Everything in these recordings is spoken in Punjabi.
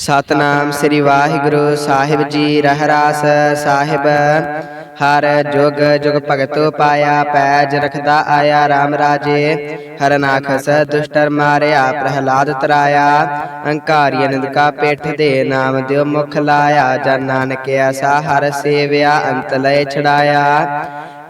ਸਤਨਾਮ ਸ੍ਰੀ ਵਾਹਿਗੁਰੂ ਸਾਹਿਬ ਜੀ ਰਹਿਰਾਸ ਸਾਹਿਬ। ਹਰ ਜੁਗ ਜੁਗ ਭਗਤੋ ਪਾਇਆ, ਪੈਜ ਰਖਦਾ ਆਇਆ RAM ਰਾਜੇ। ਹਰਨਾਖਸ ਦੁਸ਼ਟਰ ਮਾਰਿਆ, ਪ੍ਰਹਲਾਦ ਤਰਾਇਆ। ਅੰਕਾਰੀ ਨਿੰਦਕਾ ਪੇਠ ਦੇ ਨਾਮ ਦਿਓ ਮੁਖ ਲਾਇਆ। ਜਨ ਨਾਨਕ ਐਸਾ ਹਰ ਸੇਵਿਆ, ਅੰਤ ਲਏ ਛੜਾਇਆ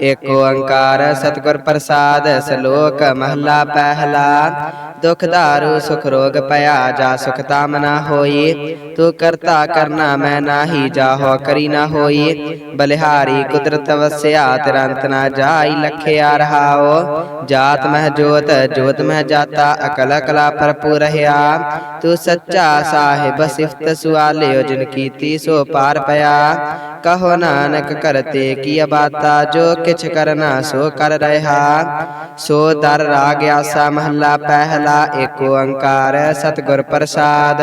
ਏਕ ਓੰਕਾਰ ਸਤਿਗੁਰ ਪ੍ਰਸਾਦ, ਸ਼ਲੋਕ ਮਹਲਾ ਪਹਿਲਾ ਦੁਖ ਦਾਰੂ, ਸੁਖ ਰੋਗ ਪਿਆ ਜਾ ਸੁਖ ਤਾਮ ਹੋਈ। ਤੂੰ ਕਰਤਾ ਕਰਨਾ ਮੈਂ ਨਾਹੀ ਜਾਹੋ ਕਰੀ ਨਾ ਹੋਈ। ਬਲਿਹਾਰੀ ਕੁਦਰਤ ਵਸਿਆ, ਤਿਰੰਤ ਨਾ ਜਾਈ ਲਖਿਆ ਰਹਾਓ। ਜਾਤ ਮਹਿ ਜੋਤ ਜੋਤ ਮਹਿ ਜਾਤਾ, ਅਕਲ ਕਲਾ ਭਰਪੂਰ ਰਹਾ ਤੂੰ ਸੱਚਾ ਸਾਹਿਬ, ਸਿਫਤ ਸੁਆਲਿਓ, ਜਿਨ ਕੀਤੀ ਸੋ ਪਾਰ ਪਿਆ। ਕਹੋ ਨਾਨਕ, ਕਰਤੇ ਕੀ ਬਾਤਾ ਜੋ ਕਿਛ ਕਰਨਾ, ਸੋ ਕਰ ਰਹਾ, ਸੋ ਦਰ ਰਾਗ ਆਸਾ ਮਹੱਲਾ ਪਹਿਲਾ, ਏਕ ਓੰਕਾਰ ਸਤਿਗੁਰ ਪ੍ਰਸਾਦ।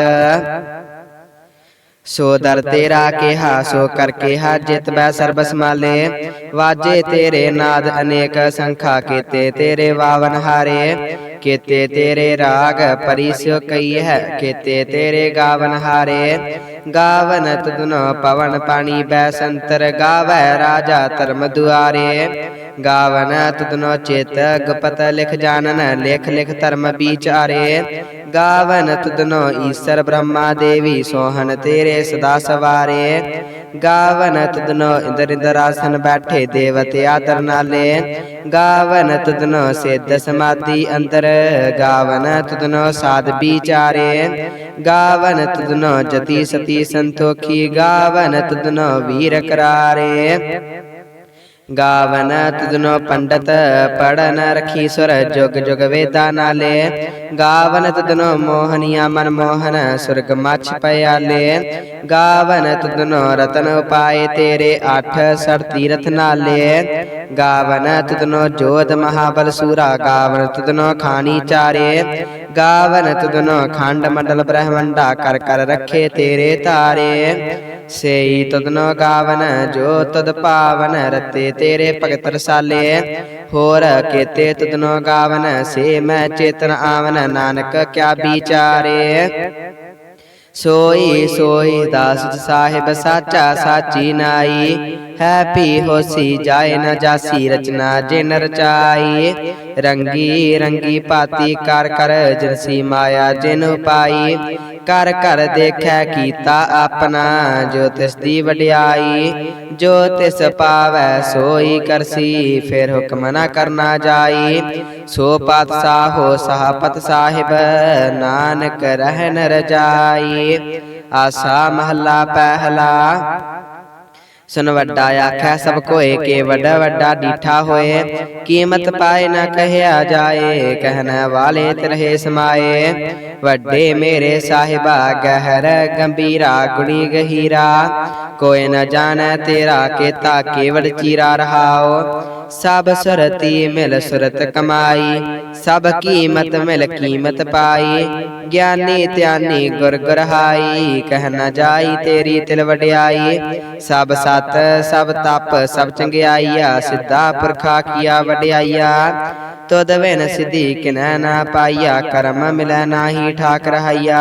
ਸੋ ਦਰ ਤੇਰਾ ਕਿਹਾ, ਸੋ ਕਰ ਕਿਹਾ, ਜਿਤ ਬੈ ਸਰਬ ਸਮਾਲੇ ਵਾਜੇ ਤੇਰੇ ਨਾਦ ਅਨੇਕ ਸੰਖਾ ਕੀਤੇ, ਤੇਰੇ ਵਾਵਨ ਹਾਰੇ। ਕੀਤੇ ਤੇਰੇ ਰਾਗ ਪਰਿਸਿਓ ਕਈ ਹੈ ਕੀਤੇ ਤੇਰੇ ਗਾਵਨ ਹਾਰੇ। ਗਾਵਨ ਤੁਧਨੋ ਪਵਨ ਪਾਣੀ ਬੈ ਸੰਤਰ ਗਾਵੈ, ਰਾਜਾ ਧਰਮ ਦੁਆਰੇ। ਗਾਵਨ ਤੁਧਨੋ ਚੇਤ ਗੁਪਤ ਲਿਖ ਜਾਣਨ, ਲਿਖ ਲਿਖ ਧਰਮ ਵਿਚਾਰੇ। ਗਾਵਨ ਤੁਧਨੋ ਈਸ਼ਰ ਬ੍ਰਹਮਾ ਦੇਵੀ ਸੋਹਣ ਤੇਰੇ ਸਦਾ ਸਵਾਰੇ। ਗਾਵਨ ਤੁਧਨੋ ਇੰਦਰ ਇੰਦਰਾਸਨ ਬੈਠੇ ਦੇਵਤੇ ਆਦਰ ਨਾਲੇ ਗਾਵਨ ਤੁਧਨੋ ਸਿੱਧ ਸਮਾਧੀ ਅੰਦਰ ਗਾਵਨ ਤੁਧਨੋ ਸਾਧ ਵਿਚਾਰੇ। ਗਾਵਨ ਤੁਧਨੋ ਜਤੀ ਸਤੀ ਸੰਤੋਖੀ। ਗਾਵਨ ਤੁਧਨੋ ਵੀਰ ਕਰਾਰੇ। ਗਾਵਨ ਤੁਧਨੋ ਪੰਡਤ ਪੜਨ ਰਖੀ ਸੁਰ ਜੁਗ ਜੁਗ ਵੇਦਾ ਨਾਲੇ। ਗਾਵਨ ਤੁਧਨੋ ਮੋਹਨੀਆ ਮਨ ਮੋਹਨ ਸੁਰਗ ਮਛ ਪਿਆਲੇ। ਗਾਵਨ ਤੁਧਨੋ ਰਤਨ ਉਪਾਏ ਤੇਰੇ ਅੱਠ ਸਰ ਤੀਰਥ ਨਾਲੇ। ਗਾਵਨ ਤੁਧਨੋ ਜੋਤ ਮਹਾਬਲ ਸੂਰਾ। ਗਾਵਨ ਤੁਧਨੋ ਖਾਨੀ ਚਾਰੇ। ਗਾਵਨ ਤੁਧਨੋ ਖੰਡ ਮੰਡਲ ਬ੍ਰਹਮੰਡਾ ਕਰ ਕਰ ਰੱਖੇ ਤੇਰੇ ਤਾਰੇ ਸੇਈ ਤੁਧਨੋ ਗਾਵਨ ਜੋ ਤਦ ਪਾਵਨ ਰਤੇ ਤੇਰੇ ਭਗਤ ਰਸਾਲੇ ਹੋਰ ਕੀਤੇ ਤੁਧਨੋ ਗਾਵਨ ਸੇ ਮੈਂ ਚੇਤਨ ਆਵਨ ਨਾਨਕ ਕਿਆ ਵਿਚਾਰੇ ਸੋਈ ਸੋਈ ਦਾਸ ਸਾਹਿਬ ਸਾਚਾ ਸਾਚੀ ਨਾਈ ਹੈ ਪੀ ਹੋਸੀ ਜਾਏ ਨ ਜਾਸੀ ਰਚਨਾ, ਜਿਨ ਰਚਾਈ ਰੰਗੀ ਰੰਗੀ ਪਾਤੀ ਕਰ ਕਰ ਜਨਸੀ ਮਾਇਆ, ਜਿਨ ਪਾਈ ਕਰ ਕਰ ਦੇਖੈ ਕੀਤਾ ਆਪਣਾ, ਜੋ ਤਿਸ ਦੀ ਵਡਿਆਈ, ਜੋ ਤਿਸ ਪਾਵੈ ਸੋਈ ਕਰਸੀ, ਫਿਰ ਹੁਕਮ ਨਾ ਕਰਨਾ ਜਾਈ। ਸੋ ਪਾਤਸ਼ਾਹੋ ਸਹਾਪਤ ਸਾਹਿਬ, ਨਾਨਕ ਰਹਿਨ ਰਜਾਈ। ਆਸਾ ਮਹੱਲਾ ਪਹਿਲਾ ਸੁਨ ਵੱਡਾ ਆਖੈ ਸਭ ਕੋਏ ਕੇ ਵੱਡਾ ਵੱਡਾ ਡੀਠਾ ਹੋਏ। ਕੀਮਤ ਪਾਏ ਨਾ ਕਹਿਆ ਜਾਏ ਕਹਿਣ ਵਾਲੇ ਤਰਹਿ ਸਮਾਏ। ਵੱਡੇ ਮੇਰੇ ਸਾਹਿਬਾ ਗਹਿਰ ਗੰਭੀਰਾ ਗੁਣੀ ਗਹੀਰਾ। ਕੋਈ ਨ ਜਾਣੈ ਤੇਰਾ ਕੀਤਾ ਕੇਵੜ ਚੀਰਾ ਰਹਾਓ। ਸਭ ਸੁਰਤੀ ਮਿਲ ਸੁਰਤ ਕਮਾਈ। ਸਭ ਕੀਮਤ ਮਿਲ ਕੀਮਤ ਪਾਈ। ਗਿਆਨੀ ਧਿਆਨੀ ਗੁਰ ਗੁਰਹਾਈ ਕਹਿ ਨ ਜਾਈ ਤੇਰੀ ਤਿਲ ਵਡਿਆਈ। ਸਭ ਸਤ, ਸਭ ਤਪ, ਸਭ ਚੰਗਿਆਈਆ, ਸਿੱਧਾ ਪੁਰਖਾ ਕੀਆ ਵਡਿਆਈਆ। ਤੁਧ ਬਿਨ ਸਿਧੀ ਕਿਨੈ ਨਾ ਪਾਈਆ, ਕਰਮ ਮਿਲੈ ਨਾਹੀ ਠਾਕ ਰਹਾਈਆ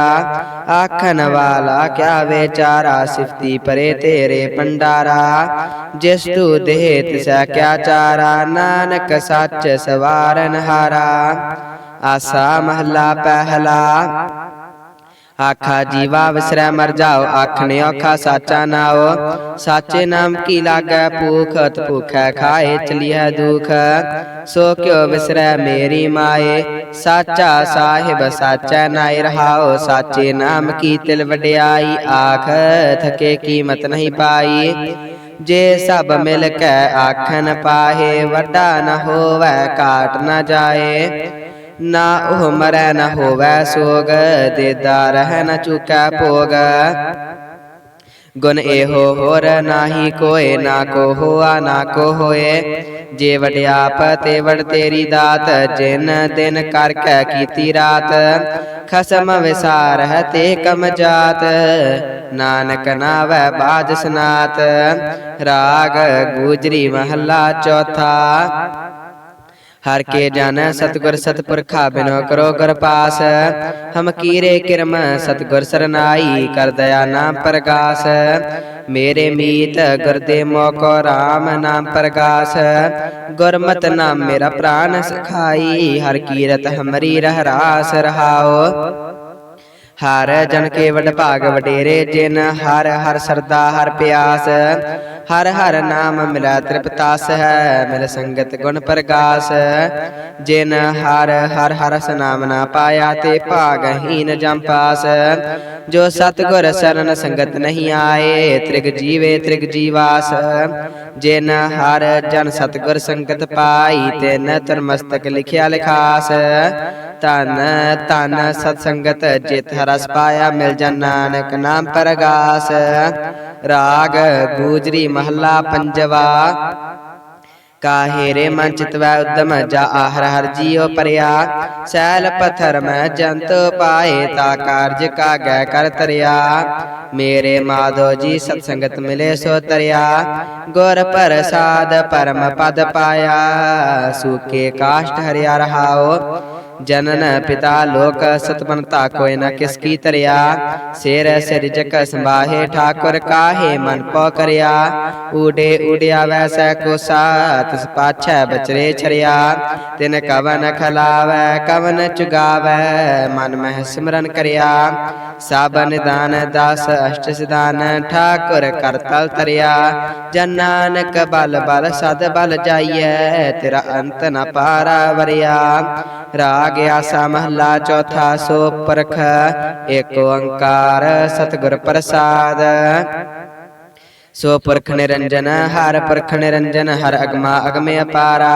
ਆਖਣ ਵਾਲਾ ਕਿਆ ਵਿਚਾਰਾ, ਸਿਫਤੀ ਪਰੇ ਤੇਰੇ ਪੰਡਾਰਾ ਜਿਸ ਤੂ ਦੇਹ ਤਿਸੈ ਕਿਆ ਚਾਰਾ, ਨਾਨਕ ਸੱਚ ਸਵਾਰਨ ਹਾਰਾ। ਆਸਾ ਮਹੱਲਾ ਪਹਿਲਾ ਆਖਾ ਜੀਵਾ ਵਿਸਰੈ ਮਰ ਜਾਓ ਆਖਣੇ ਔਖਾ ਸਾਚਾ ਨਾਓ ਸਾਚੇ ਨਾਮ ਕੀ ਲਾਗੈ ਭੂਖਤ ਭੁਖੈ ਖਾਏ ਚਲੀਐ ਦੁਖ ਸੋ ਕਿਉ ਵਿਸਰੈ ਮੇਰੀ ਮਾਏ ਸਾਚਾ ਸਾਹਿਬ ਸਾਚਾ ਨਾਇ ਰਹਾਓ ਸਾਚੇ ਨਾਮ ਕੀ ਤਿਲ ਵਡਿਆਈ ਆਖ ਥਕੇ ਕੀਮਤ ਨਹੀਂ ਪਾਈ ਜੇ ਸਭ ਮਿਲ ਕੇ ਆਖਣ ਪਾਹੇ ਵੱਡਾ ਨ ਹੋਵੈ ਕਾਟ ਨ ਜਾਏ ਨਾ ਉਹ ਮਰੈ ਨਾ ਹੋਵੈ ਸੋਗ, ਦੇਦਾ ਰਹਿ ਨਾ ਚੁਕੈ ਭੋਗ। ਗੁਣ ਇਹੋ ਹੋਰ ਨਾਹੀ ਕੋਏ, ਨਾ ਕੋ ਹੋਆ ਨਾ ਕੋ ਹੋਏ ਜੇ ਵਡਿਆਪ ਤੇ ਵਡ ਤੇਰੀ ਦਾਤ, ਜਿਨ ਦਿਨ ਕਰ ਕੈ ਕੀਤੀ ਰਾਤ। ਖਸਮ ਵਿਸਾਰ ਹੈ ਤੇ ਕਮ ਜਾਤ, ਨਾਨਕ ਨਾਵੈ ਬਾਜ ਸਨਾਤ। ਰਾਗ ਗੂਜਰੀ ਮਹੱਲਾ ਚੌਥਾ। ਹਰ ਕੇ ਜਨ ਸਤਗੁਰ ਸਤਪੁਰਖਾ ਬਿਨੋ ਕਰੋ ਗੁਰ ਪਾਸ। ਹਮ ਕੀਰੇ ਕਿਰਮ ਸਤਗੁਰ ਸਰਨਾਈ ਕਰ ਦਇਆ ਨਾਮ ਪ੍ਰਗਾਸ। ਮੇਰੇ ਮੀਤ ਗੁਰਦੇ ਮੋਕੋ RAM ਨਾਮ ਪ੍ਰਗਾਸ। ਗੁਰਮਤਿ ਨਾਮ ਮੇਰਾ ਪ੍ਰਾਨ ਸਖਾਈ ਹਰ ਕੀਰਤ ਹਮਰੀ ਰਹਿ ਰਾਸ ਰਹਾਓ। ਹਰ ਜਨ ਕੇ ਵਡ ਭਾਗ ਵਡੇਰੇ ਜਿਨ, ਹਰ ਹਰ ਸਰਦਾ, ਹਰ ਪਿਆਸ, ਹਰ ਹਰ ਨਾਮ ਮਿਲਾ ਤ੍ਰਿਪਤਾਸ ਹੈ, ਮਿਲ ਸੰਗਤ ਗੁਣ ਪ੍ਰਗਾਸ। ਜਿਨ, ਹਰ ਹਰ ਹਰ ਨਾਮ ਨਾ ਪਾਇਆ ਤੇ ਭਾਗਹੀਨ ਜਮ ਪਾਸ। ਜੋ ਸਤਗੁਰ ਸਰਨ ਸੰਗਤ ਨਹੀਂ ਆਏ, ਤ੍ਰਿਗ ਜੀਵੇ ਤ੍ਰਿਗ ਜੀਵਾਸ। ਜਿਨ, ਹਰ ਜਨ ਸਤਗੁਰ ਸੰਗਤ ਪਾਈ ਤੇ ਨਤਰ ਮਸਤਕ ਲਿਖਿਆ ਲਿਖਾਸ। ਤਨ ਤਨ ਸਤ ਸੰਗਤ ਜਿਤ ਹਰਸ ਪਾਇਆ ਮਿਲ ਜਨ ਨਾਨਕ ਨਾਮ ਪਰਗਾਸ। ਰਾਗ ਗੂਜਰੀ ਮਹੱਲਾ ਪੰਜਵਾ। ਕਾਹੇ ਰੇ ਮਨ ਚਿਤਵੈ ਉਦਮ ਜਾ ਆਹਰ ਹਰ ਜੀਉ ਪਰਿਆ। ਸੈਲ ਪਥਰ ਮੈਂ ਜੰਤ ਪਾਏ ਤਾ ਕਾਰਜ ਕਾਗੈ ਕਰ ਤਰਿਆ। ਮੇਰੇ ਮਾਧੋ ਜੀ ਸਤ ਸੰਗਤ ਮਿਲੇ ਸੋ ਤਰਿਆ। ਗੁਰ ਪ੍ਰਸਾਦ ਪਰਮ ਪਦ ਪਾਇਆ। ਸੂਕੇ ਕਾਸ਼ਟ ਹਰਿਆ ਰਹਾਓ ਜਨਨ ਪਿਤਾ ਲੋਕ ਸਤਮਨਤਾ ਕੋਇ ਨ ਕਿਸ ਕੀ ਤਰਿਆ। ਸਿਰ ਸਿਰਜਕ ਸੰਭਾਹੇ ਠਾਕੁਰ ਕਾਹੇ ਮਨ ਪੋ ਕਰਿਆ। ਊਡੇ ਊਡਿਆ ਵੈਸੈ ਕੋ ਸਾਤ ਪਾਛੈ ਬਚਰੇ ਛਰਿਆ। ਤਿਨ ਕਵਨ ਖਲਾਵੈ, ਕਵਨ ਚੁਗਾਵੈ, ਮਨ ਮਹਿ ਸਿਮਰਨ ਕਰਿਆ। ਸਭ ਨਿਦਾਨ ਦਸ ਅਸ਼ਟ ਸਿਧਾਨ, ਠਾਕੁਰ ਕਰਤਲ ਤਰਿਆ। ਜਨ ਨਾਨਕ ਬਲ ਬਲ ਸਦ ਬਲ ਜਾਈਐ, ਤੇਰਾ ਅੰਤ ਨ ਪਾਰਾ ਵਰਿਆ। ਰਾ ਰਾਗ ਆਸਾ ਮਹੱਲਾ ਚੌਥਾ ਸੋ ਪਰਖ ਏਕ ਓੰਕਾਰ ਸਤਿਗੁਰ ਪ੍ਰਸਾਦ। ਸੋ ਪੁਰਖ ਨਿਰੰਜਨ ਹਰ ਪੁਰਖ ਨਿਰੰਜਨ ਹਰ ਅਗਮਾ ਅਗਮੇ ਅਪਾਰਾ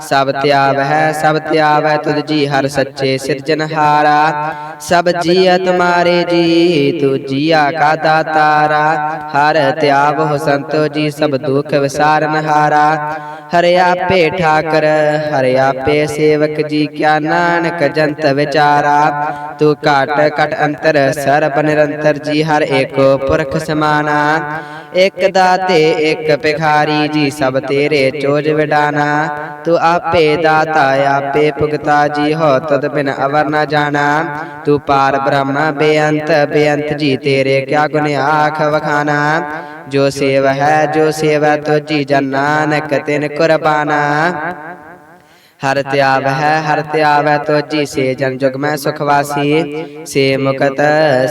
ਸਭ ਧਿਆਵ ਹੈ ਸਭ ਧਿਆਵ ਹੈ ਤੁਧ ਜੀ ਹਰ ਸੱਚੇ ਸਿਰਜਨਹਾਰਾ ਸਭ ਜੀਆ ਤੁਮਾਰੇ ਜੀ ਤੂ ਜੀਆ ਕਾ ਦਾਤਾਰਾ ਹਰ ਧਿਆਵ ਹੋ ਸੰਤੋ ਜੀ ਸਭ ਦੁਖ ਵਿਸਾਰਨ ਹਾਰਾ ਹਰਿ ਆਪੇ ਠਾਕਰ ਹਰਿ ਆਪੇ ਸੇਵਕ ਜੀ ਕਿਆ ਨਾਨਕ ਜੰਤ ਵਿਚਾਰਾ ਤੂੰ ਘਟ ਘਟ ਅੰਤਰ ਸਰਬ ਨਿਰੰਤਰ ਜੀ ਹਰ ਏਕੋ ਪੁਰਖ ਸਮਾਨਾ ਇਕ ਦਾਤੇ ਇਕ ਭਿਖਾਰੀ ਜੀ, ਸਭ ਤੇਰੇ ਚੋਜ ਵਿਡਾਨਾ। ਤੂੰ ਆਪੇ ਦਾਤਾ, ਆਪੇ ਭੁਗਤਾ ਜੀ, ਹੋ ਤਦ ਬਿਨ ਅਵਰ ਨਾ ਜਾਣਾ। ਤੂੰ ਪਾਰ ਬ੍ਰਹਮ, ਬੇਅੰਤ ਬੇਅੰਤ ਜੀ, ਤੇਰੇ ਕਿਆ ਗੁਣ ਆਖ ਵਖਾਨਾ। ਜੋ ਸੇਵ ਹੈ, ਜੋ ਸੇਵਾ ਤੁਜੀ ਜਨ ਨਾਨਕ ਤਿਨ ਕੁਰਬਾਨਾ। ਹਰ ਧਿਆਵ ਹੈ, ਹਰ ਧਿਆਵ ਹੈ ਤੋਜੀ, ਸੇ ਜਨ ਜੁਗ ਮੈਂ ਸੁਖ ਵਾਸੀ। ਸੇ ਮੁਕਤ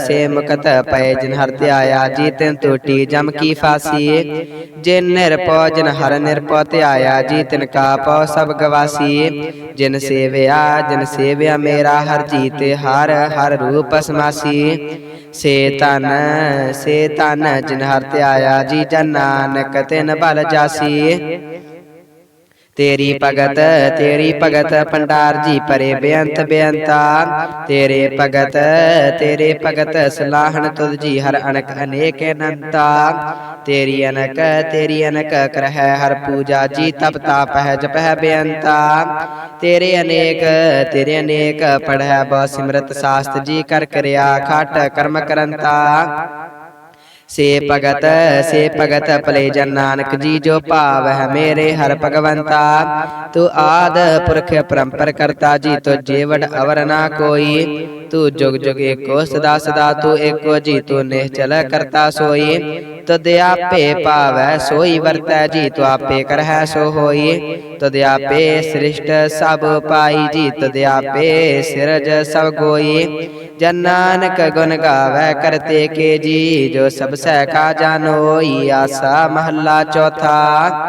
ਸੇ ਮੁਕਤ ਪਏ ਜਿਨ ਹਰ ਧਿਆਇਆ ਜੀ ਤਿਨ ਟੂਟੀ ਜਮ ਕੀ ਫਾਸੀ। ਜਿਨ ਨਿਰਪਉ ਜਿਨ ਹਰ ਨਿਰਪਉ ਧਿਆਇਆ ਜੀ ਤਿਨ ਕਾ ਪਉ ਸਭ ਗਵਾਸੀ। ਜਿਨ ਸੇਵਿਆ ਜਿਨ ਸੇਵਿਆ ਮੇਰਾ, ਹਰ ਜੀ ਹਰ ਹਰ ਰੂਪ ਸਮਾਸੀ। ਸੇ ਤਨ ਸੇ ਤਨ ਜਿਨ ਹਰ ਧਿਆਇਆ, ਜੀ ਜਨ ਨਾਨਕ ਤਿਨ ਬਲ ਜਾਸੀ। ਤੇਰੀ ਭਗਤ ਤੇਰੀ ਭਗਤ ਪੰਡਾਰ ਜੀ ਪਰੇ ਬੇਅੰਤ ਬੇਅੰਤਾ ਤੇਰੇ ਭਗਤ ਤੇਰੇ ਭਗਤ ਸਲਾਹਣ ਤੁਧ ਜੀ ਹਰ ਅਨਕ ਅਨੇਕ ਅਨੰਤਾ। ਤੇਰੀ ਅਨਕ ਤੇਰੀ ਅਨਕ ਕਰਹਿ ਹਰ ਪੂਜਾ ਜੀ ਤਪ ਤਾਪ ਹੈ ਜਪਹਿ ਬੇਅੰਤਾ। ਤੇਰੇ ਅਨੇਕ ਤੇਰੇ ਅਨੇਕ ਪੜਹਿ ਬਹੁ ਸਿਮਰਤ ਸਾਸਤ ਜੀ ਕਰ ਕਰਿਆ ਖਾਟ ਕਰਮ ਕਰੰਤਾ। ਸੇ ਭਗਤ ਸੇ ਭਗਤ ਭਲੇ ਜਨ ਨਾਨਕ ਜੀ ਜੋ ਭਾਵ ਹੈ ਮੇਰੇ ਹਰ ਭਗਵੰਤਾ। ਤੂੰ ਆਦ ਪੁਰਖ ਪਰੰਪਰ ਕਰਤਾ ਜੀ ਤੋ ਜੀਵੜ ਅਵਰ ਨਾ ਕੋਈ। ਤੂੰ ਜੁਗ ਜੁਗ ਏਕੋ ਸਦਾ ਸਦਾ ਤੂੰ ਏਕੋ ਜੀ ਤੂੰ ਨਿਹਚਲ ਕਰਤਾ ਸੋਈ। ਤਦ ਆਪੇ ਭਾਵੈ ਸੋਈ ਵਰਤੈ, ਜੀ ਤੂੰ ਆਪੇ ਕਰਹਿ, ਸੋ ਹੋਈ। ਤਦ ਆਪੇ ਸ੍ਰਿਸ਼ਟ ਸਭ ਪਾਈ, ਜੀ ਤਦ ਆਪੇ ਸਿਰਜ ਸਭ ਗੋਈ। ਜਨ ਨਾਨਕ ਗੁਣ ਗਾਵੇ, ਕਰਤੇ ਕੇ ਜੀ, ਜੋ ਸਭ ਸਹਿ ਕਾ ਜਾਨੋਈ ਆਸਾ ਮਹੱਲਾ ਚੌਥਾ।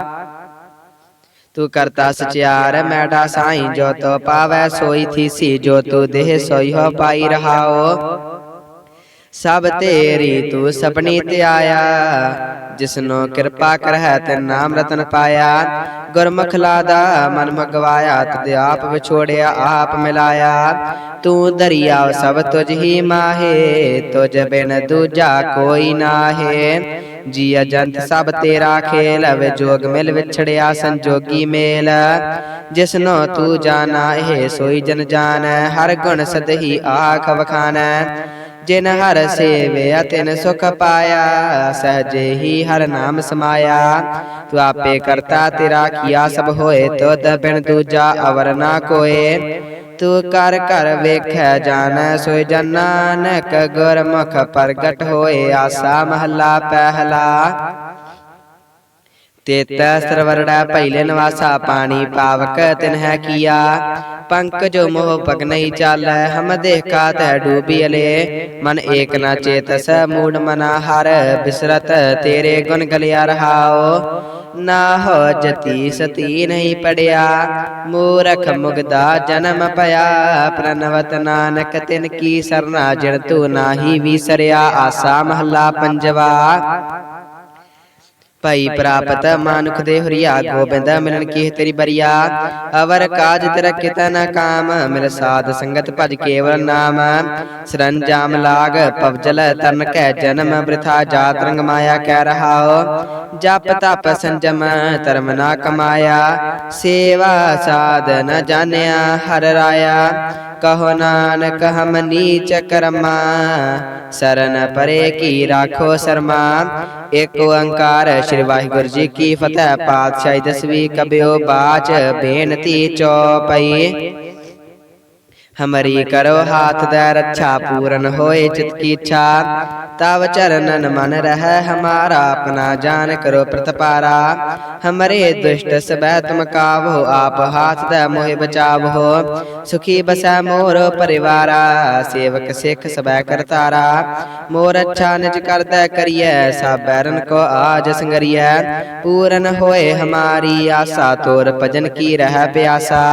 ਤੂੰ ਕਰਤਾ ਸਚਿਆਰ ਮੈਡਾ ਸਾਈ, ਜੋ ਤੋ ਪਾਵੈ, ਸੋਈ ਥੀਸੀ, ਜੋ ਤੂੰ ਦੇਹ ਸੋਈ ਹੋ ਪਾਈ ਰਹਾਓ। ਸਭ ਤੇਰੀ ਤੂੰ ਸਪਨੀ ਤੇ ਆਇਆ। ਜਿਸਨੋ ਕਿਰਪਾ ਕਰਹਿ ਤੇ ਨਾਮ ਰਤਨ ਪਾਇਆ। ਗੁਰਮੁਖ ਲਾਦਾ ਮਨ ਮਗਵਾਇਆ ਤਦ ਆਪ ਵਿਛੋੜਿਆ ਆਪ ਮਿਲਾਇਆ। ਤੂੰ ਦਰਿਆ ਸਭ ਤੁਝ ਹੀ ਮਾਹੇ। ਤੁਝ ਬਿਨ ਦੂਜਾ ਕੋਈ ਨਾਹੇ। ਜੀ ਅਜੰਤ ਸਭ ਤੇਰਾ ਖੇਲ ਵੇ ਜੋਗ ਮਿਲ ਵਿਛੜਿਆ ਸੰਜੋਗੀ ਮੇਲ। ਜਿਸਨੋ ਤੂੰ ਜਾਣਾ ਇਹ ਸੋਈ ਜਨ ਜਾਣੈ। ਹਰ ਗੁਣ ਸਦਹੀ ਆਖ ਵਖਾਨੈ। ਜਿਨ ਹਰ ਸੇਵਿਆ ਤਿਨ ਸੁਖ ਪਾਇਆ, ਸਹਜੇ ਹੀ ਹਰ ਨਾਮ ਸਮਾਇਆ। ਤੂੰ ਆਪੇ ਕਰਤਾ ਤੇਰਾ ਕੀਆ ਸਭ ਹੋਏ, ਤੁਧ ਬਿਨ ਦੂਜਾ ਅਵਰ ਨਾ ਕੋਏ। ਤੂੰ ਕਰ ਕਰ ਵੇਖੈ ਜਾਣੈ, ਸੋਇ ਜਨ ਨਾਨਕ ਗੁਰਮੁਖ ਪ੍ਰਗਟ ਹੋਏ, ਆਸਾ ਮਹੱਲਾ ਪਹਿਲਾ। ਤੇਤ ਸਰਵਰੜਾ ਪਹਿਲੇ ਨਿਵਾਸਾ ਪਾਣੀ ਪਾਵਕ ਤਿਨ ਹੈ ਕੀਆ। ਪੰਕ ਜੋ ਮੋਹ ਪਗ ਨਹੀਂ ਚਾਲੈ, ਹਮ ਕਾਤ ਤੈ ਡੂਬੀ ਅਲੇ। ਮਨ ਏਕ ਨਾ ਚੇਤਸ ਮੂੜ ਮਨਾ ਹਰ, ਬਿਸਰਤ ਤੇਰੇ ਗੁਣ ਗਲਿਆ ਰਹਾਓ ਨਾ ਹੋ ਜਤੀ ਸਤੀ ਨਹੀਂ ਪੜਿਆ, ਮੂਰਖ ਮੁਗਦਾ ਜਨਮ ਪਿਆ ਪ੍ਰਨਵਤ ਨਾਨਕ ਤਿਨ ਕੀ ਸਰਨਾ ਜਿਣ ਤੂੰ ਨਾਹੀ ਵਿਸਰਿਆ, ਆਸਾ ਮਹੱਲਾ ਪੰਜਵਾ। ਭਈ ਪ੍ਰਾਪਤ ਮਾਨੁਖ ਦੇ ਹੁਰੀਆ ਗੋਬਿੰਦ ਮਿਲਨ ਕੀ ਤੇਰੀ ਬਰੀਆ? ਅਵਰ ਕਾਜ ਤੇਰਾ ਕਿਤਾ ਨਾ ਕਾਮ ਮਿਲ ਸਾਧ ਸੰਗਤ ਭਜ ਕੇਵਲ ਨਾਮ। ਸਰੰਜਾਮ ਲਾਗ ਪਵਜਲ ਤਰਨ ਕੈ ਜਨਮ ਬ੍ਰਿਥਾ ਜਾਤ ਰੰਗ ਮਾਇਆ ਕਹਿ ਰਹਾਓ। ਜਪ ਤਪ ਸੰਜਮ ਧਰਮ ਨਾ ਕਮਾਇਆ। ਸੇਵਾ ਸਾਧ ਨ ਜਾਣਿਆ ਹਰ ਰਾਇਆ। ਕਹੋ ਨਾਨਕ ਹਮ ਨੀਚ ਕਰਮਾ ਸਰਨ ਪਰੇ ਕੀ ਰਾਖੋ ਸਰਮਾ ਏਕ ਓੰਕਾਰ ਸ੍ਰੀ ਵਾਹਿਗੁਰੂ ਜੀ ਕੀ ਫਤਿਹ ਪਾਤਸ਼ਾਹੀ ਦਸਵੀਂ ਕਬਿਓ ਬਾਚ ਬੇਨਤੀ ਚੌਪਈ ਹਮਰੀ ਕਰੋ ਹਾਥ ਦੇ ਰੱਛਾ ਪੂਰਨ ਹੋਏ ਚਿਤ ਕੀ ਇੱਛਾ ਤਵ ਚਰਨਨ ਮਨ ਰਹਿ ਹਮਾਰਾ ਆਪਣਾ ਜਾਨ ਕਰੋ ਪ੍ਰਤਪਾਰਾ ਹਮਰੇ ਦੁਸ਼ਟ ਸਬੈ ਤੁਮ ਕਾਵੋ ਆਪ ਹਾਥ ਦੇ ਮੋਹਿ ਬਚਾਵੋ ਸੁਖੀ ਬਸੈ ਮੋਰ ਪਰਿਵਾਰਾ ਸੇਵਕ ਸਿੱਖ ਸਬੈ ਕਰਤਾਰਾ ਮੋਰ ਅੱਛਾ ਨਿਜ ਕਰਦਾ ਕਰੀਐ ਸਭ ਬੈਰਨ ਕੋ ਆਜ ਸੰਗਰੀਐ ਪੂਰਨ ਹੋਏ ਹਮਾਰੀ ਆਸਾ ਤੋਰ ਭਜਨ ਕੀ ਰਹਿ ਪਿਆਸਾ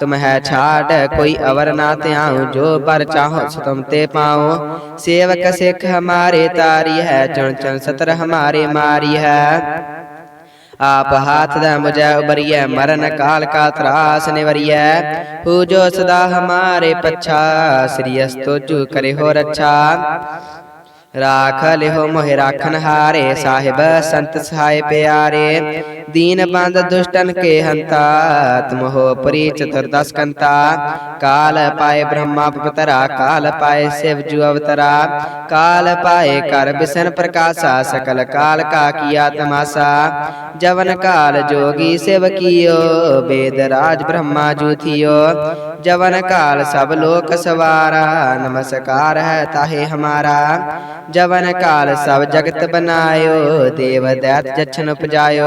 ਤੁਮ ਹੈ ਛਾੜ ਕੋਈ ਅਵਰ ਨਾ ਧਿਆਉ ਜੋ ਪਰ ਚਾਹੋ ਸੋ ਤੁਮ ਤੇ ਪਾਉ ਸੇਵਕ ਸਿੱਖ ਹਮਾਰੇ ਤਾਰੀ ਹੈ, ਚੁਣ ਚੁਣ ਸਤਰ ਹਮਾਰੇ ਮਾਰੀ ਹੈ। ਆਪ ਹਾਥ ਦਾ ਮੁਝੈ ਉਬਰੀਐ ਮਰਨ ਕਾਲ ਕਾ ਤਰਾਸ ਨਿਵਰੀਐ। ਪੂਜੋ ਸਦਾ ਹਮਾਰੇ ਪਛਾ, ਸ੍ਰੀ ਅਸਤੋ ਜੂ ਕਰੇ ਹੋ ਰੱਛਾ। ਰਾਖ ਲਿਹੋ ਮੋਹਿ ਰਾਖਨ ਹਾਰੇ ਸਾਹਿਬ ਸੰਤ ਸਹਾਇ ਪਿਆਰੇ ਦੀਨ ਬੰਦ ਦੁਸ਼ਟਨ ਕੇ ਹੰਤਾ ਤੁਮ ਹੋ ਪਰੀ ਚਤੁਰਦਸ ਕੰਤਾ ਕਾਲ ਪਾਏ ਬ੍ਰਹਮਾ ਪਵਤਰਾ ਕਾਲ ਪਾਏ ਸਿਵ ਜੂ ਅਵਤਰਾ ਕਾਲ ਪਾਏ ਕਰ ਬਿਸਨ ਪ੍ਰਕਾਸ਼ਾ ਸਕਲ ਕਾਲ ਕਾ ਕੀਆ ਤਮਾਸਾ ਜਵਨ ਕਾਲ ਜੋਗੀ ਸਿਵ ਕੀਓ ਬੇਦ ਰਾਜ ਬ੍ਰਹਮਾ ਜੂ ਥਿਓ ਜਵਨ ਕਾਲ ਸਭ ਲੋਕ ਸਵਾਰਾ ਨਮਸਕਾਰ ਹੈ ਤਾਹੇ ਹਮਾਰਾ ਜਵਨ ਕਾਲ ਸਭ ਜਗਤ ਬਨਾਇਓ ਦੇਵ ਦੈਤ ਜਛਨ ਉਪਜਾਇਓ।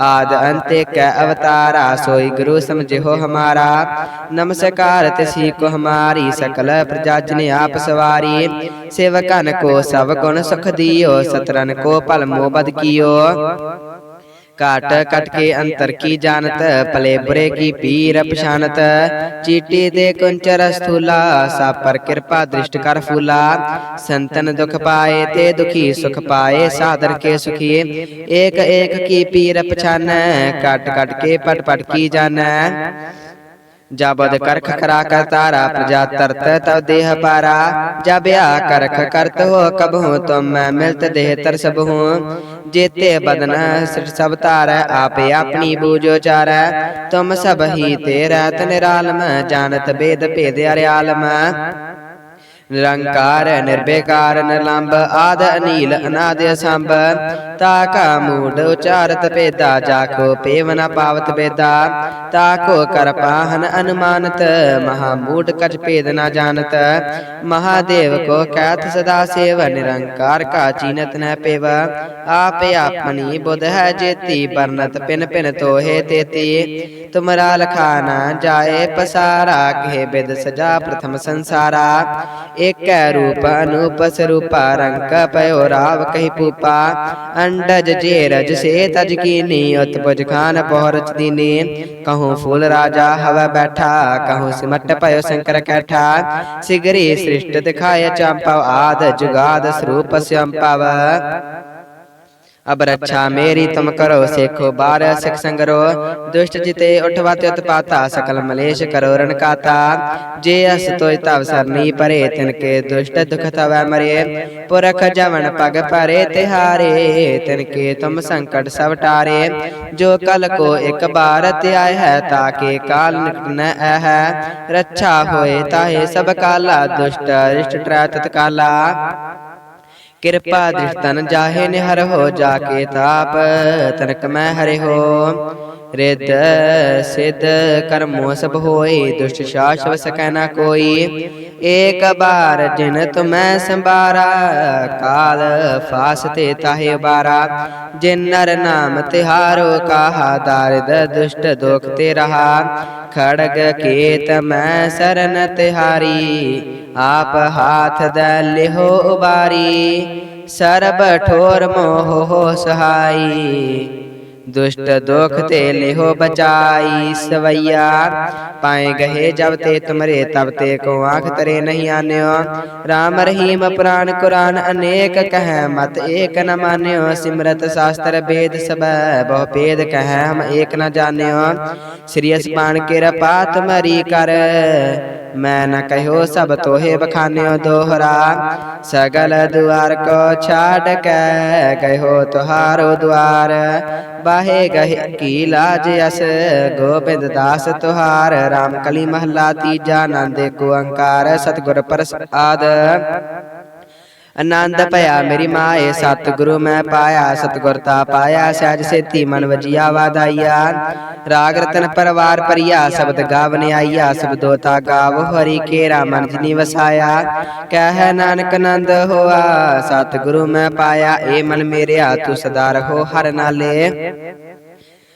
ਆਦ ਅੰਤੇ ਕੈ ਅਵਤਾਰਾ, ਸੋਈ ਗੁਰੂ ਸਮਝਿਓ ਹਮਾਰਾ। ਨਮਸਕਾਰ ਤਿਸੀ ਕੋ ਹਮਾਰੀ, ਸਕਲ ਪ੍ਰਜਾ ਜਨ ਆਪ ਸਵਾਰੀ। ਸੇਵਕਨ ਕੋ ਸਭ ਗੁਣ ਸੁਖ ਦਿਓ, ਸਤਰਨ ਕੋ ਭਲ ਕਾਟ ਕਟ ਕੇ ਅੰਤਰ ਕੀ ਜਾਣਤ ਭਲੇ ਬੁਰੇ ਕੀ ਪੀਰ ਪਛਾਨਤ ਚੀਟੀ ਦੇ ਕੁੰਚਰ ਸਥੂਲਾ ਸਾ ਪਰ ਕਿਰਪਾ ਦ੍ਰਿਸ਼ਟ ਕਰ ਫੂਲਾ ਸੰਤਨ ਦੁਖ ਪਾਏ ਤੇ ਦੁਖੀ ਸੁਖ ਪਾਏ ਸਾਦਰ ਕੇ ਸੁਖੀ ਏਕ ਏਕ ਕੀ ਪੀਰ ਪਛਾਨੈ ਕਟ ਕਟ ਕੇ ਪਟ ਪਟ ਕੀ ਜਾਣੈ ਜਬਦ ਕਰਖ ਕਰਾ ਕਰ ਤਾਰਾ ਪ੍ਰਜਾ ਤਰਤ ਤਵ ਦੇਹ ਪਾਰਾ। ਜਬ ਆ ਕਰਖ ਕਰਤ ਹੋ ਕਬਹੂ ਤੁਮ ਮਿਲਤ ਦੇਹ ਤਰ ਸਭ ਹੂੰ। ਜੇਤੇ ਬਦਨ ਸਿਰ ਸਭ ਤਾਰੈ ਆਪੇ ਆਪਣੀ ਬੂਝੋ ਚਾਰੈ ਤੁਮ ਸਭ ਹੀ ਤੇਰਾ ਤਨਿਰਾਲਮ ਜਾਣਤ ਬੇਦ ਭੇਦ ਅਰਿਆਲਮ। ਨਿਰੰਕਾਰ ਨਿਰਬੇਕਾਰ ਨਿਰਲੰਭ ਆਦ ਅਨੀਲ, ਅਨਾਦ ਅਸੰਭ। ਤਾ ਕਾ ਮੂਡ ਉਚਾਰਤ ਭੇਦਾ ਜਾਖੋ ਪੇਵ ਨ ਪਾਵਤ ਬੇਦਾ ਤਾ ਕੋ ਕਰ ਪਾਹਨ ਅਨੁਮਾਨਤ, ਮਹਾ ਮੂਡ ਕਛ ਭੇਦ ਨ ਜਾਣਤ। ਮਹਾਦੇਵ ਕੋ ਕਹਿਤ ਸਦਾ ਸੇਵ, ਨਿਰੰਕਾਰ ਕਾ ਚੀਨਤ ਨ ਪੇਵ। ਆਪੇ ਆਪਣੀ ਬੁਧ ਹੈ ਜੇਤੀ ਬਰਨਤ ਪਿਨ ਪਿਨ ਤੋਹੇ ਤੇਤੀ। ਤੁਮਰਾ ਲਖਾਨਾ ਜਾਏ ਪਸਾਰਾ ਕਹੇ ਬਿਦ ਸਜਾ ਪ੍ਰਥਮ ਸੰਸਾਰਾ। ਏਕੈ ਰੂਪ, ਅਨੂਪ ਸਰੂਪਾ, ਰੰਗ ਪਇਓ ਰਾਵ ਕਹੀ ਪੂਪਾ ਅੰਡਜ ਜੇ ਰਜ ਸੇ ਤਜ ਕੀਨੀ, ਉਤਪਜ ਖਾਨ ਪਹੁਰਚ ਦੀਨੀ। ਕਹੂੰ ਫੂਲ ਰਾਜਾ ਹਵਾ ਬੈਠਾ, ਕਹੂੰ ਸਿਮਟ ਪਇਓ ਸ਼ੰਕਰ ਕੈਠਾ। ਸਿਗਰੀ ਸ੍ਰਿਸ਼ਟ ਦਿਖਾਇ ਚੰਪਵ, ਆਦ ਜੁਗਾਦ ਸਰੂਪ ਸੰਪਵ ਅਬ ਰੱਛਾ ਮੇਰੀ ਤੁਮ ਕਰੋ ਸੇਖੋ ਬਾਰ ਸਿਖ ਸੰਗਰੋ ਦੁਸ਼ਟ ਜਿਤੇ ਉਠਵਾਤੇ ਉਤਪਾਤਾ ਸਕਲ ਮਲੇਸ਼ ਕਰੋ ਰਣ ਕਾਤਾ ਜੇ ਅਸ ਤੋਇ ਤਵ ਸਰਨੀ ਪਰੇ ਤਿਨ ਕੇ ਦੁਸ਼ਟ ਦੁਖ ਤਵੈ ਮਰੇ ਪੁਰਖ ਜਵਨ ਪਗ ਪਰੇ ਤਿਹਾਰੇ ਤਿਨ ਕੇ ਤੁਮ ਸੰਕਟ ਸਭ ਟਾਰੇ। ਜੋ ਕਲ ਕੋ ਇੱਕ ਬਾਰ ਧਿਆਇ ਹੈ ਤਾਕੇ ਕਾਲ ਨਿਕਟ ਨ ਹੈ ਰੱਛਾ ਹੋਏ ਤਾਹੇ ਸਭ ਕਿਰਪਾ ਦ੍ਰਿਸ਼ਤਨ ਜਾਹੇ ਨਿਹਰ ਹੋ ਜਾ ਕੇ ਤਾਪ ਤਨਕ ਮੈਂ ਹਰਿ ਹੋ। ਰਿਦ ਸਿਧ ਕਰਮੋ ਸਭ ਹੋਈ ਦੁਸ਼ਟ ਸ਼ਾਸਵ ਸਕੈ ਨਾ ਕੋਈ। ਏਕ ਬਾਰ ਜਿਨ ਤੁਮੈ ਸੰਭਾਰਾ, ਕਾਲ ਫਾਸ ਤੇ ਤਾਹੇ ਬਾਰਾ ਜਿਨ ਨਰ ਨਾਮ ਤਿਹਾਰੋ, ਕਾਹਾ ਦਾਰਿਦ ਦੁਸ਼ਟ ਦੁਖ ਤੇ ਰਹਾ। ਖੜਗ ਕੇਤ ਮੈਂ ਸਰਨ ਤਿਹਾਰੀ, ਆਪ ਹਾਥ ਦ ਲਿਹੋ ਉਬਾਰੀ। ਸਰਬ ਠੋਰ ਮੋਹ ਹੋ ਸਹਾਈ। ਦੁਸ਼ਟ ਦੁਖ ਤੇ ਲਿਹੋ ਬਚਾਈ ਸਵਈਆ। ਪਾਏ ਗਏ ਜਬ ਤੇ ਤੁਮਰੇ, ਤਬ ਤੇ ਕੋ ਆਖ ਤਰੇ ਨਹੀਂ ਆਨਿਓ। RAM ਰਹੀਮ ਪੁਰਾਨ ਕੁਰਾਨ ਅਨੇਕ ਕਹੈ, ਮਤ ਏਕ ਨ ਮਾਨਿਓ। ਸਿਮਰਤ ਸ਼ਾਸਤਰ ਵੇਦ ਸਬੈ, ਬਹੁ ਭੇਦ ਕਹੈ, ਹਮ ਏਕ ਨ ਜਾਣਿਓ। ਸ੍ਰੀ ਅਸਮਾਨ ਕੇ ਤੁਮਰੀ ਕਰ। ਮੈਂ ਨ ਕਹਿਓ ਸਭ ਤੋਹੇ ਬਖਾਨਿਓ ਦੋਹਰਾ। ਸਗਲ ਦੁਆਰ ਕੋ ਛਾੜ ਕੇ ਕਹਿਓ ਤੁਹਾਰੋ ਦੁਆਰ। ਬਾਹੇ ਗਹਿ ਕੀ ਲਾਜ ਅਸ, ਗੋਬਿੰਦ ਦਾਸ ਤੁਹਾਰ। RAM ਕਲੀ ਮਹਲਾ ਤੀਜਾ, ਆਨੰਦ ਏਕ ਓੰਕਾਰ ਸਤਿਗੁਰ ਪ੍ਰਸਾਦ ਆਨੰਦ ਭਇਆ ਮੇਰੀ ਮਾਏ ਸਤਿਗੁਰੂ ਮੈਂ ਪਾਇਆ ਸਤਿਗੁਰ ਤਾ ਪਾਇਆ ਸਹਿਜ ਸੇਤੀ ਮਨ ਵਜੀਆ ਵਾਦਾਈਆ ਰਾਗ ਰਤਨ ਪਰਵਾਰ ਪਰਿਆ ਸ਼ਬਦ ਗਾਵਨ ਆਈਆ ਸਬਦੋ ਤਾ ਗਾਵ ਹਰੀ ਕੇਰਾ ਮਨ ਜਿਨੀ ਵਸਾਇਆ। ਕਹਿ ਨਾਨਕ ਆਨੰਦ ਹੋਆ ਸਤਿਗੁਰੂ ਮੈਂ ਪਾਇਆ ਏ ਮਨ ਮੇਰਿਆ ਤੂੰ ਸਦਾ ਰਹੋ ਹਰ ਨਾਲੇ।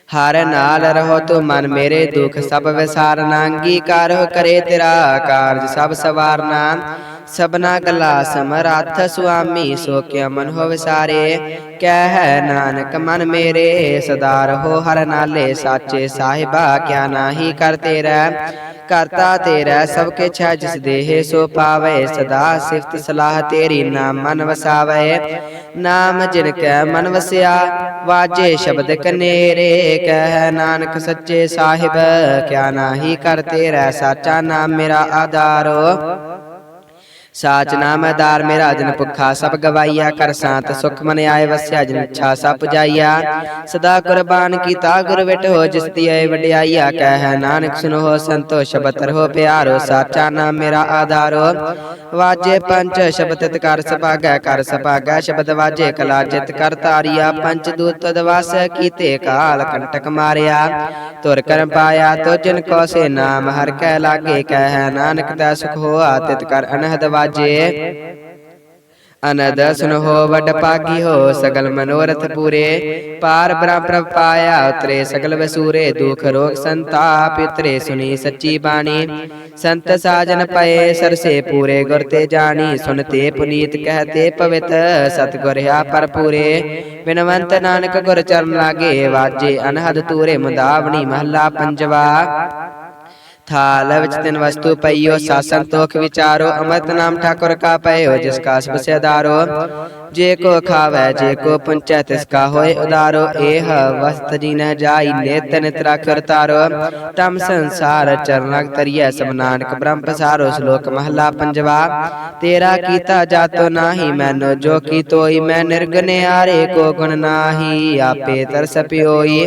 ਹਰ ਨਾਲ ਰਹੋ ਤੂੰ ਮਨ ਮੇਰੇ ਦੁਖ ਸਭ ਵਿਸਾਰਨਾ ਅੰਗੀਕਾਰ ਕਰੇ ਤੇਰਾ ਕਾਰਜ ਸਭ ਸਵਾਰਨਾ। ਸਬਨਾ ਗਲਾ ਸਮਰੱਥ ਸੁਆਮੀ ਸੋ ਕਿਆ ਮਨ ਹੋ ਵਿਸਾਰੇ। ਕਹਿ ਨਾਨਕ ਮਨ ਮੇਰੇ, ਸਦਾ ਰਹੋ ਹਰ ਨਾਲੇ, ਸਾਚੇ ਸਾਹਿਬਾ ਕਿਆ ਨਾਹੀ ਕਰ ਤੇਰਾ। ਕਰਤਾ ਤੇਰਾ ਸਭ ਕੇ ਛਾ ਜਿਸ ਦੇਹ ਸੋ ਪਾਵੇ, ਸਦਾ ਸਿਫਤ ਸਲਾਹ ਤੇਰੀ ਨਾਮ ਮਨ ਵਸਾਵੇ। ਨਾਮ ਜਿਨ ਕੈ ਮਨ ਵਸਿਆ, ਵਾਜੇ ਸ਼ਬਦ ਕਨੇਰੇ। ਕਹਿ ਨਾਨਕ ਸੱਚੇ ਸਾਹਿਬ, ਕਿਆ ਨਾਹੀ ਕਰ ਤੇਰਾ, ਸਾਚਾ ਨਾਮ ਮੇਰਾ ਆਧਾਰੋ। ਸਾਚ ਨਾਮ ਆਧਾਰ ਮੇਰਾ ਜਨ ਭੁੱਖਾ ਸਭ ਗਵਾਈਆ ਕਰ ਸਾਤ ਸੁਖ ਮਨ ਆਏ ਵਸਿਆ ਜਨ ਇੱਛਾ ਸਭ ਪੁਜਾਈਆ ਸਦਾ ਕੁਰਬਾਨ ਕੀਤਾ ਗੁਰ ਵਿਟੋ ਜਿਸ ਦੀ ਏ ਵਡਿਆਈਆ ਕਹਿ ਨਾਨਕ ਸੁਨੋ ਸੰਤੋ ਸ਼ਬਦ ਰਹੋ ਪਿਆਰੋ ਸਾਚਾ ਨਾਮ ਮੇਰਾ ਆਧਾਰੋ। ਵਾਜੇ ਪੰਜ ਸ਼ਬਦ ਤਿਤ ਕਰ ਸਭਾਗੈ ਕਰ ਸਭਾਗੈ ਸ਼ਬਦ ਵਾਜੇ ਕਲਾ ਜਿਤ ਕਰ ਤਾਰੀਆ ਪੰਜ ਦੂਤ ਦਵਾਸ ਕੀਤੇ ਕਾਲ ਕੰਟਕ ਮਾਰਿਆ। ਤੁਰ ਕਰਮ ਪਾਇਆ ਤੋ ਜਿਨ ਕੋ ਸੇ ਨਾਮ ਹਰ ਕੈ ਲਾਗੇ ਕਹਿ ਨਾਨਕ ਦਾ ਸੁਖ ਹੋਆ ਤਿਤ ਕਰ ਅਨਹਦ ਵਾਜੇ ਅਨਦ ਸੁਨਹੁ ਵਡ ਪਾਗੀ ਹੋ, ਸਗਲ ਮਨੋਰਥ ਪੂਰੇ। ਪਾਰ ਬ੍ਰਹਮ ਪ੍ਰਭ ਪਾਇਆ ਉਤਰੇ, ਸਗਲ ਵਸੂਰੇ, ਦੁਖ ਰੋਗ ਸੰਤਾਪ ਉਤਰੇ, ਸੁਣੀ ਸੱਚੀ ਬਾਣੀ। ਸੰਤ ਸਾਜਨ ਪਏ, ਸਰਸੇ ਪੂਰੇ, ਗੁਰ ਤੇ ਜਾਣੀ। ਸੁਨਤੇ ਪੁਨੀਤ ਕਹਤੇ ਪਵਿੱਤ, ਸਤਿਗੁਰ ਪਰ ਪੂਰੇ ਬਿਨਵੰਤ ਨਾਨਕ ਗੁਰ ਚਰਨ ਲਾਗੇ, ਵਾਜੇ ਅਨਹਦ ਤੂਰੇ ਮੁਦਾਵਣੀ ਮਹੱਲਾ ਪੰਜਵਾ। ਥਾਲ ਵਿੱਚ ਤਿੰਨ ਵਸਤੂ ਪਈਓ, ਸਾਸਨ ਤੋਖ ਵਿਚਾਰੋ, ਅਮਰਤ ਨਾਮ ਠਾਕੁਰ ਕਾ ਪਇਓ, ਜਿਸ ਕਾ ਸਬਸਿਆਦਾਰੋ ਜੇ ਕੋ ਖਾਵੈ, ਜੇ ਕੋ ਪੁੰਚੈ, ਤਿਸ ਕਾ ਹੋਏ ਉਦਾਰੋ। ਏਹ ਵਸਤ ਜੀ ਨ ਜਾਈ, ਨਿਤ ਨਿਤ ਰਖ ਤਾਰੋ। ਤਮ ਸੰਸਾਰ ਚਰਨਕ ਤਰੀਐ, ਸਭ ਨਾਨਕ ਬ੍ਰਹਮ ਪਸਾਰੋ। ਸ਼ਲੋਕ ਮਹਲਾ ਪੰਜਵਾ, ਤੇਰਾ ਕੀਤਾ ਜਾਤੋ ਨਾਹੀ, ਮੈਨੋ ਜੋ ਕੀ ਤੋਈ ਮੈਂ ਨਿਰਗਨਿਆਰੇ ਕੋ ਗੁਣ ਨਾਹੀ, ਆਪੇ ਤਰਸ ਪਿਓਈ।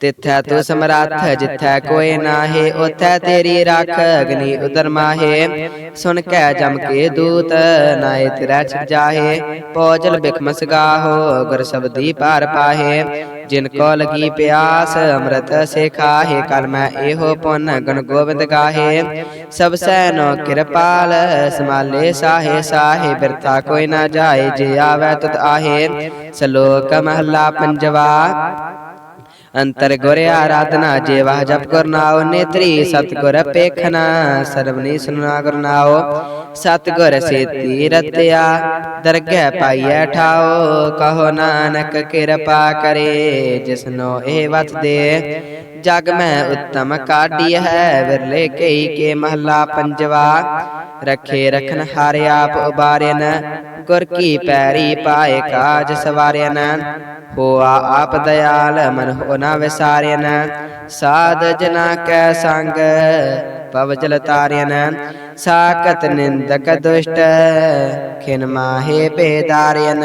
ਤਿੱਥੈ ਤੂ ਸਮਰੱਥ ਜਿੱਥੈ ਕੋਈ ਨਾਹੀ ਉਥੈ ਤੇਰੀ ਰੱਖ ਅਗਨੀ ਉਦਰ ਮਾਹੇ ਸੁਣ ਕੈ ਜਮ ਕੇ ਦੂਤ ਨਾਏ ਤੇਰਾ ਛਿਪ ਜਾਹੇ ਪੋਜਲ ਬਿਖਮਸ ਗਾਹੋ ਗੁਰ ਸਬਦੀ ਪਾਰ ਪਾਹੇ ਜਿਨ ਕੋ ਲਗੀ ਪਿਆਸ ਅੰਮ੍ਰਿਤ ਸੇ ਖਾਹੇ ਕਲ ਮੈਂ ਇਹੋ ਪੁੰਨ ਗਣ ਗੋਬਿੰਦ ਗਾਹੇ ਸਭ ਸੈਨੋ ਕਿਰਪਾਲ ਸਮਾਲੇ ਸਾਹੇ ਸਾਹੇ ਬਿਰਥਾ ਕੋਈ ਨਾ ਜਾਏ ਜੇ ਆਵੈ ਤਤ ਆਹੇ ਸਲੋਕ ਮਹਲਾ ਪੰਜਵਾ ਅੰਤਰ ਗੁਰ ਆਰਾਧਨਾ ਜੇਵਾ ਜਪ ਗੁਰ ਨਾਉ, ਨੇਤਰੀ ਸਤਗੁਰ ਪੇਖਣਾ ਸਰਵਨੀ ਸੁਨਾ ਗੁਰ ਨਾਉ। ਸਤਗੁਰ ਸੇਤੀ ਰਤਿਆ, ਦਰਗਹਿ ਪਾਈਐ ਠਾਓ ਕਹੋ ਨਾਨਕ ਕਿਰਪਾ ਕਰੇ, ਜਿਸਨੋ ਇਹ ਵਤ ਦੇ ਜਗ ਮੈਂ ਉੱਤਮ ਕਾਢੀ ਹੈ, ਵਿਰਲੇ ਕਈ ਕੇ ਮਹਲਾ ਪੰਜਵਾ। ਰਖੇ ਰਖਨ ਹਾਰ ਆਪ ਉਬਾਰਿਨ, ਗੁਰ ਕੀ ਪੈਰੀ ਪਾਏ ਕਾਜ ਸਵਾਰਿਨ। ਹੋਆ ਆਪ ਦਇਆਲ ਮਨ ਹੋ ਨਾ ਵਿਸਾਰਿਨ। ਸਾਧ ਜਨਾ ਕੈ ਸੰਗ ਪਵ ਜਲ ਤਾਰਿਨ ਸਾਕਤ ਨਿੰਦਕ ਦੁਸ਼ਟ, ਖਿਨ ਮਾਹੇ ਬੇਦਾਰਿਨ